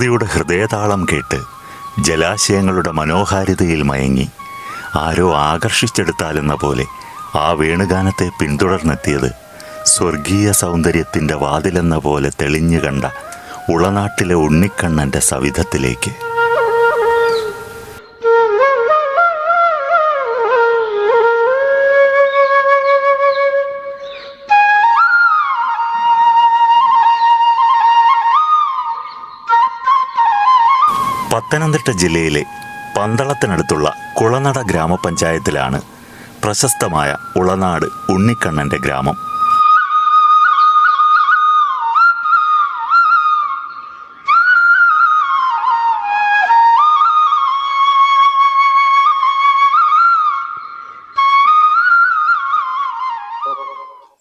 പ്രകൃതിയുടെ ഹൃദയതാളം കേട്ട് ജലാശയങ്ങളുടെ മനോഹാരിതയിൽ മയങ്ങി. ആരോ ആകർഷിച്ചെടുത്താലെന്ന പോലെ ആ വേണുഗാനത്തെ പിന്തുടർന്നെത്തിയത് സ്വർഗീയ സൗന്ദര്യത്തിന്റെ വാതിലെന്ന പോലെ തെളിഞ്ഞു കണ്ട ഉളനാട്ടിലെ ഉണ്ണിക്കണ്ണന്റെ സവിധത്തിലേക്ക്. പത്തനംതിട്ട ജില്ലയിലെ പന്തളത്തിനടുത്തുള്ള കുളനട ഗ്രാമപഞ്ചായത്തിലാണ് പ്രശസ്തമായ ഉളനാട് ഉണ്ണിക്കണ്ണന്റെ ഗ്രാമം.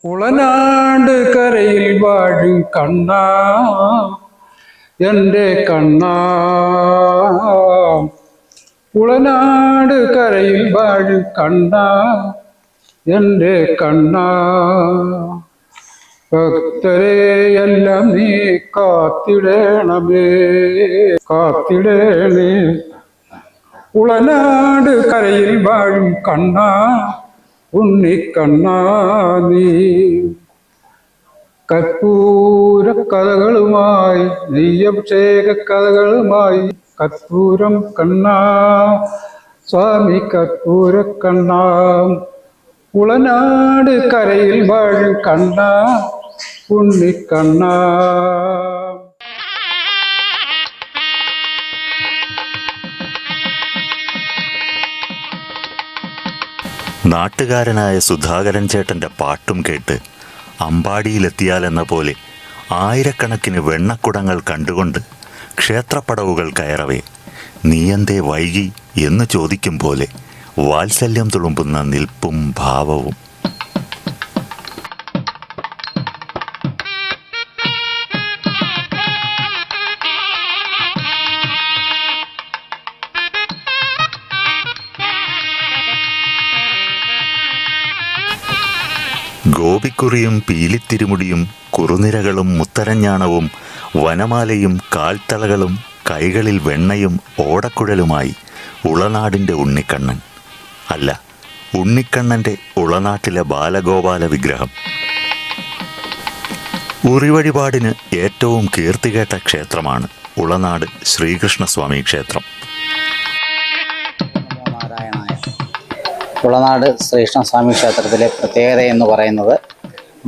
ഉളനാട് കരയിൽ വാഴും കണ്ണ. എന്റെ കണ്ണ. ഉളനാട് കരയിൽ വാഴും കണ്ണ. എന്റെ കണ്ണ. ഭക്തരെ എല്ലാം നീ കാത്തിടേണമേ. കാത്തിടേണേ. ഉളനാട് കരയിൽ വാഴും കണ്ണ. ഉണ്ണിക്കണ്ണ നീ. കർപ്പൂര കഥകളുമായി നെയ്യഭിഷേക കഥകളുമായി കർപ്പൂരം കണ്ണാ സ്വാമി കർപ്പൂര കണ്ണാ ഉളനാട് കരയിൽ വാഴും കണ്ണാ ഉണ്ണിക്കണ്ണ. നാട്ടുകാരനായ സുധാകരൻ ചേട്ടന്റെ പാട്ടും കേട്ട് അമ്പാടിയിലെത്തിയാലെന്ന പോലെ ആയിരക്കണക്കിന് വെണ്ണക്കുടങ്ങൾ കണ്ടുകൊണ്ട് ക്ഷേത്രപ്പടവുകൾ കയറവേ നീയന്തേ വൈകി എന്ന് ചോദിക്കും പോലെ വാത്സല്യം തുളുമ്പുന്ന നിൽപ്പും ഭാവവും ഗോപിക്കുറിയും പീലിത്തിരുമുടിയും കുറുനിരകളും മുത്തരഞ്ഞാണവും വനമാലയും കാൽത്തളകളും കൈകളിൽ വെണ്ണയും ഓടക്കുഴലുമായി ഉളനാടിന്റെ ഉണ്ണിക്കണ്ണൻ. അല്ല ഉണ്ണിക്കണ്ണന്റെ ഉളനാട്ടിലെ ബാലഗോപാല വിഗ്രഹം. ഉറിവഴിപാടിന് ഏറ്റവും കീർത്തികേട്ട ക്ഷേത്രമാണ് ഉളനാട് ശ്രീകൃഷ്ണസ്വാമി ക്ഷേത്രം. കുളനാട് ശ്രീകൃഷ്ണസ്വാമി ക്ഷേത്രത്തിലെ പ്രത്യേകത എന്ന് പറയുന്നത്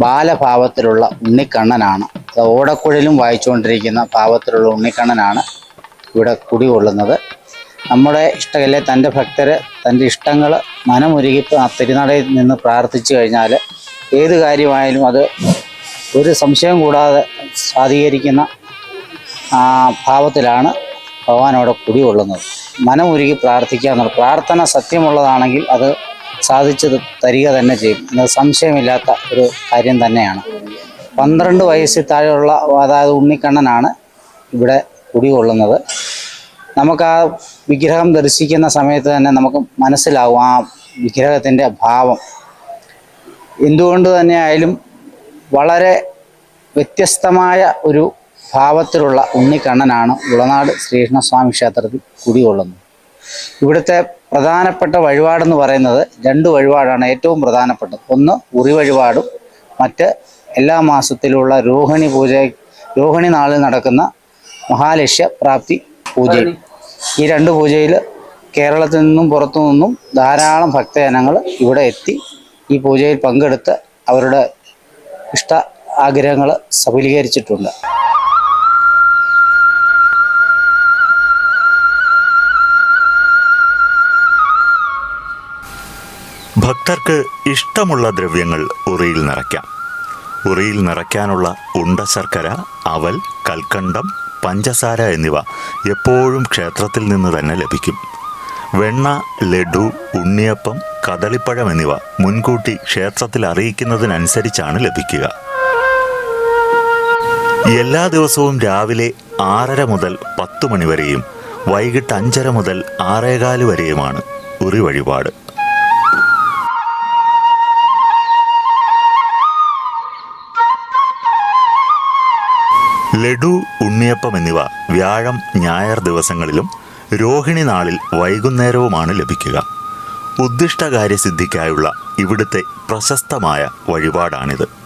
ബാലഭാവത്തിലുള്ള ഉണ്ണിക്കണ്ണനാണ്. അത് ഓടക്കുഴലും വായിച്ചുകൊണ്ടിരിക്കുന്ന ഭാവത്തിലുള്ള ഉണ്ണിക്കണ്ണനാണ് ഇവിടെ കുടികൊള്ളുന്നത്. നമ്മുടെ ഇഷ്ടകല്ലെ തന്റെ ഭക്തർ തന്റെ ഇഷ്ടങ്ങൾ മനമൊരുകി തിരുനടയിൽ നിന്ന് പ്രാർത്ഥിച്ചു കഴിഞ്ഞാൽ ഏത് കാര്യമായാലും അത് ഒരു സംശയം കൂടാതെ സാധീകരിക്കുന്ന ഭാവത്തിലാണ് ഭഗവാനോടെ കുടികൊള്ളുന്നത്. മനമുരുകി പ്രാർത്ഥിക്കുക എന്നുള്ള പ്രാർത്ഥന സത്യമുള്ളതാണെങ്കിൽ അത് സാധിച്ചു തരിക തന്നെ ചെയ്യും. എന്നത് സംശയമില്ലാത്ത ഒരു കാര്യം തന്നെയാണ്. പന്ത്രണ്ട് വയസ്സിൽ താഴെയുള്ള അതായത് ഉണ്ണിക്കണ്ണനാണ് ഇവിടെ കുടികൊള്ളുന്നത്. നമുക്ക് ആ വിഗ്രഹം ദർശിക്കുന്ന സമയത്ത് തന്നെ നമുക്ക് മനസ്സിലാവും ആ വിഗ്രഹത്തിന്റെ ഭാവം. എന്തുകൊണ്ട് തന്നെ ആയാലും വളരെ വ്യത്യസ്തമായ ഒരു ഭാവത്തിലുള്ള ഉണ്ണിക്കണ്ണനാണ് ഉളനാട് ശ്രീകൃഷ്ണസ്വാമി ക്ഷേത്രത്തിൽ കുടികൊള്ളുന്നത്. ഇവിടുത്തെ പ്രധാനപ്പെട്ട വഴിപാടെന്ന് പറയുന്നത് രണ്ട് വഴിപാടാണ് ഏറ്റവും പ്രധാനപ്പെട്ടത്. ഒന്ന് ഉറി വഴിപാടും മറ്റ് എല്ലാ മാസത്തിലുള്ള രോഹിണി പൂജ രോഹിണി നാളിൽ നടക്കുന്ന മഹാലക്ഷ്യ പ്രാപ്തി പൂജയും. ഈ രണ്ട് പൂജയിൽ കേരളത്തിൽ നിന്നും പുറത്തു നിന്നും ധാരാളം ഭക്തജനങ്ങൾ ഇവിടെ എത്തി ഈ പൂജയിൽ പങ്കെടുത്ത് അവരുടെ ഇഷ്ട ആഗ്രഹങ്ങൾ സഫലീകരിച്ചിട്ടുണ്ട്. ഭക്തർക്ക് ഇഷ്ടമുള്ള ദ്രവ്യങ്ങൾ ഉറിയിൽ നിറയ്ക്കാം. ഉറിയിൽ നിറയ്ക്കാനുള്ള ഉണ്ട ശർക്കര അവൽ കൽക്കണ്ടം പഞ്ചസാര എന്നിവ എപ്പോഴും ക്ഷേത്രത്തിൽ നിന്ന് തന്നെ ലഭിക്കും. വെണ്ണ ലഡു ഉണ്ണിയപ്പം കദളിപ്പഴം എന്നിവ മുൻകൂട്ടി ക്ഷേത്രത്തിൽ അറിയിക്കുന്നതിനനുസരിച്ചാണ് ലഭിക്കുക. എല്ലാ ദിവസവും രാവിലെ ആറര മുതൽ പത്ത് മണി വരെയും വൈകിട്ട് അഞ്ചര മുതൽ ആറേകാൽ വരെയുമാണ് ഉറി വഴിപാട്. ലഡു ഉണ്ണിയപ്പം എന്നിവ വ്യാഴം ഞായർ ദിവസങ്ങളിലും രോഹിണി നാളിൽ വൈകുന്നേരവുമാണ് ലഭിക്കുക. ഉദ്ദിഷ്ടകാര്യസിദ്ധിക്കായുള്ള ഇവിടുത്തെ പ്രശസ്തമായ വഴിപാടാണിത്.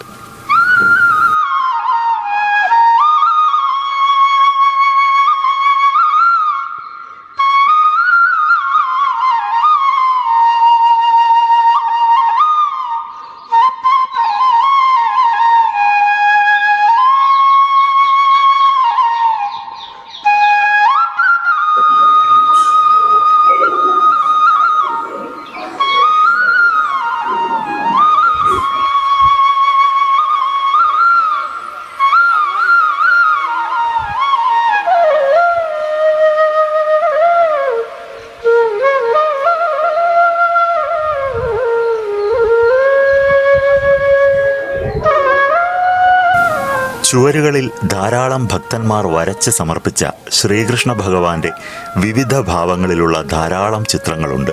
ചുവരുകളിൽ ധാരാളം ഭക്തന്മാർ വരച്ച് സമർപ്പിച്ച ശ്രീകൃഷ്ണ ഭഗവാന്റെ വിവിധ ഭാവങ്ങളിലുള്ള ധാരാളം ചിത്രങ്ങളുണ്ട്.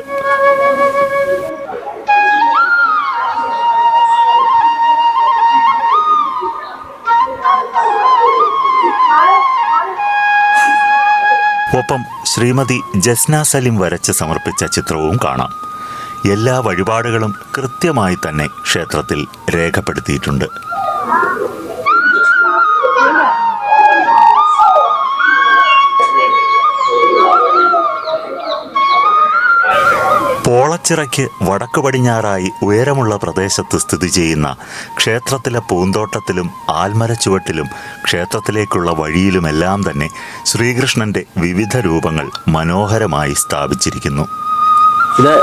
ഒപ്പം ശ്രീമതി ജസ്ന സലിം വരച്ച് സമർപ്പിച്ച ചിത്രവും കാണാം. എല്ലാ വഴിപാടുകളും കൃത്യമായി തന്നെ ക്ഷേത്രത്തിൽ രേഖപ്പെടുത്തിയിട്ടുണ്ട്. പോളച്ചിറയ്ക്ക് വടക്കു പടിഞ്ഞാറായി ഉയരമുള്ള പ്രദേശത്ത് സ്ഥിതി ചെയ്യുന്ന ക്ഷേത്രത്തിലെ പൂന്തോട്ടത്തിലും ആൽമരച്ചുവട്ടിലും ക്ഷേത്രത്തിലേക്കുള്ള വഴിയിലുമെല്ലാം തന്നെ ശ്രീകൃഷ്ണന്റെ വിവിധ രൂപങ്ങൾ മനോഹരമായി സ്ഥാപിച്ചിരിക്കുന്നു. ഇത്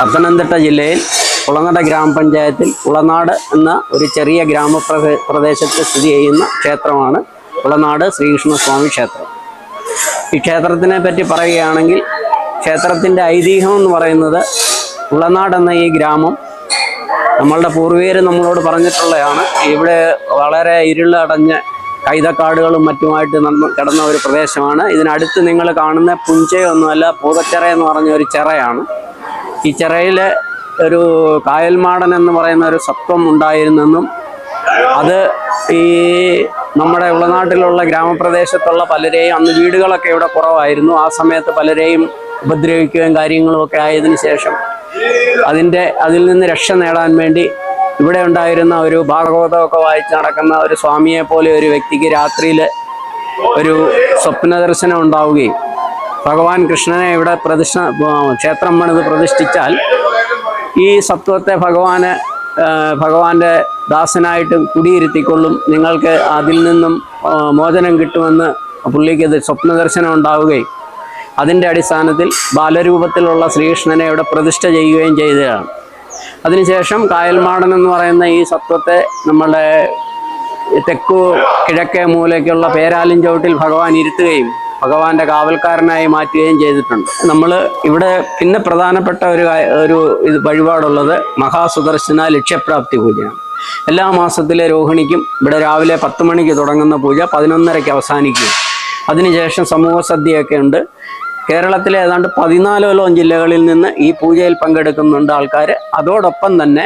പത്തനംതിട്ട ജില്ലയിൽ കുളനട ഗ്രാമപഞ്ചായത്തിൽ കുളനാട് എന്ന ഒരു ചെറിയ ഗ്രാമപ്രദേ പ്രദേശത്ത് സ്ഥിതി ചെയ്യുന്ന ക്ഷേത്രമാണ് ഉളനാട് ശ്രീകൃഷ്ണസ്വാമി ക്ഷേത്രം. ഈ ക്ഷേത്രത്തിനെ പറ്റി പറയുകയാണെങ്കിൽ ക്ഷേത്രത്തിന്റെ ഐതിഹ്യം എന്ന് പറയുന്നത് ഉള്ളനാട് എന്ന ഈ ഗ്രാമം. നമ്മളുടെ പൂർവികർ നമ്മളോട് പറഞ്ഞിട്ടുള്ളതാണ് ഇവിടെ വളരെ ഇരുളടഞ്ഞ കൈതക്കാടുകളും മറ്റുമായിട്ട് കിടന്ന ഒരു പ്രദേശമാണ്. ഇതിനടുത്ത് നിങ്ങൾ കാണുന്ന പുഞ്ചയൊന്നുമല്ല പൂതച്ചിറ എന്ന് പറഞ്ഞ ഒരു ചിറയാണ്. ഈ ചിറയിൽ ഒരു കായൽമാടൻ എന്ന് പറയുന്ന ഒരു സത്വം ഉണ്ടായിരുന്നെന്നും അത് ഈ നമ്മുടെ ഉള്ളനാട്ടിലുള്ള ഗ്രാമപ്രദേശത്തുള്ള പലരെയും അന്ന് വീടുകളൊക്കെ ഇവിടെ കുറവായിരുന്നു. ആ സമയത്ത് പലരെയും ഉപദ്രവിക്കുകയും കാര്യങ്ങളും ഒക്കെ ആയതിനു ശേഷം അതിന്റെ അതിൽ നിന്ന് രക്ഷ നേടാൻ വേണ്ടി ഇവിടെ ഉണ്ടായിരുന്ന ഒരു ഭാഗവതമൊക്കെ വായിച്ച് നടക്കുന്ന ഒരു സ്വാമിയെ പോലെ ഒരു വ്യക്തിക്ക് രാത്രിയിൽ ഒരു സ്വപ്ന ദർശനം ഉണ്ടാവുകയും ഭഗവാൻ കൃഷ്ണനെ ഇവിടെ പ്രതിഷ്ഠ ക്ഷേത്രം പണിത് പ്രതിഷ്ഠിച്ചാൽ ഈ സത്വത്തെ ഭഗവാന് ഭഗവാന്റെ ദാസനായിട്ട് കുടിയിരുത്തിക്കൊള്ളും. നിങ്ങൾക്ക് അതിൽ നിന്നും മോചനം കിട്ടുമെന്ന് പുള്ളിക്ക് സ്വപ്ന ദർശനം ഉണ്ടാവുകയും അതിന്റെ അടിസ്ഥാനത്തിൽ ബാലരൂപത്തിലുള്ള ശ്രീകൃഷ്ണനെ ഇവിടെ പ്രതിഷ്ഠ ചെയ്യുകയും ചെയ്തതാണ്. അതിനുശേഷം കായൽമാടൻ എന്ന് പറയുന്ന ഈ സത്വത്തെ നമ്മളുടെ തെക്കു കിഴക്കേ മൂലയ്ക്കുള്ള പേരാലിൻ ചവിട്ടിൽ ഭഗവാൻ ഇരുത്തുകയും ഭഗവാന്റെ കാവൽക്കാരനായി മാറ്റുകയും ചെയ്തിട്ടുണ്ട്. നമ്മൾ ഇവിടെ പിന്നെ പ്രധാനപ്പെട്ട ഒരു ഒരു ഇത് വഴിപാടുള്ളത് മഹാസുദർശന ലക്ഷ്യപ്രാപ്തി പൂജയാണ്. എല്ലാ മാസത്തിലെ രോഹിണിക്കും ഇവിടെ രാവിലെ പത്ത് മണിക്ക് തുടങ്ങുന്ന പൂജ പതിനൊന്നരയ്ക്ക് അവസാനിക്കും അതിനുശേഷം സമൂഹ സദ്യയൊക്കെ ഉണ്ട്. കേരളത്തിലെ ഏതാണ്ട് പതിനാലോളം ജില്ലകളിൽ നിന്ന് ഈ പൂജയിൽ പങ്കെടുക്കുന്നുണ്ട് ആൾക്കാർ അതോടൊപ്പം തന്നെ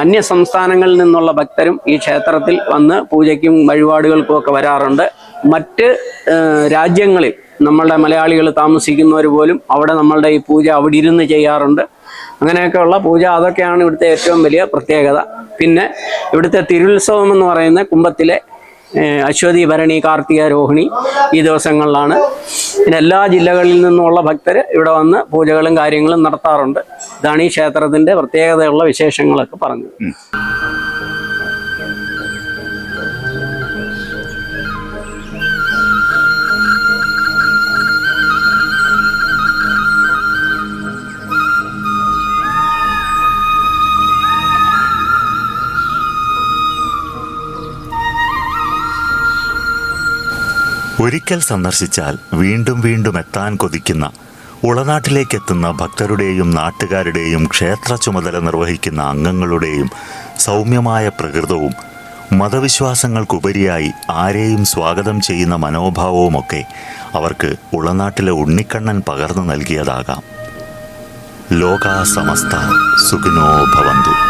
അന്യ സംസ്ഥാനങ്ങളിൽ നിന്നുള്ള ഭക്തരും ഈ ക്ഷേത്രത്തിൽ വന്ന് പൂജയ്ക്കും വഴിപാടുകൾക്കും ഒക്കെ വരാറുണ്ട്. മറ്റ് രാജ്യങ്ങളിൽ നമ്മളുടെ മലയാളികൾ താമസിക്കുന്നവർ പോലും അവിടെ നമ്മളുടെ ഈ പൂജ അവിടെ ഇരുന്ന് ചെയ്യാറുണ്ട്. അങ്ങനെയൊക്കെയുള്ള പൂജ അതൊക്കെയാണ് ഇവിടുത്തെ ഏറ്റവും വലിയ പ്രത്യേകത. പിന്നെ ഇവിടുത്തെ തിരുത്സവം എന്ന് പറയുന്ന കുംഭത്തിലെ അശ്വതി ഭരണി കാർത്തിക രോഹിണി ഈ ദിവസങ്ങളിലാണ്. പിന്നെ എല്ലാ ജില്ലകളിൽ നിന്നുമുള്ള ഭക്തർ ഇവിടെ വന്ന് പൂജകളും കാര്യങ്ങളും നടത്താറുണ്ട്. ഇതാണ് ഈ ക്ഷേത്രത്തിന്റെ പ്രത്യേകതയുള്ള വിശേഷങ്ങളൊക്കെ പറഞ്ഞത്. ഒരിക്കൽ സന്ദർശിച്ചാൽ വീണ്ടും വീണ്ടും എത്താൻ കൊതിക്കുന്ന ഉളനാട്ടിലേക്കെത്തുന്ന ഭക്തരുടെയും നാട്ടുകാരുടെയും ക്ഷേത്ര ചുമതല നിർവഹിക്കുന്ന അംഗങ്ങളുടെയും സൗമ്യമായ പ്രകൃതവും മതവിശ്വാസങ്ങൾക്കുപരിയായി ആരെയും സ്വാഗതം ചെയ്യുന്ന മനോഭാവവുമൊക്കെ അവർക്ക് ഉളനാട്ടിലെ ഉണ്ണിക്കണ്ണൻ പകർന്നു നൽകിയതാകാം. ലോകാ സമസ്ത സുഖിനോ ഭവന്തു.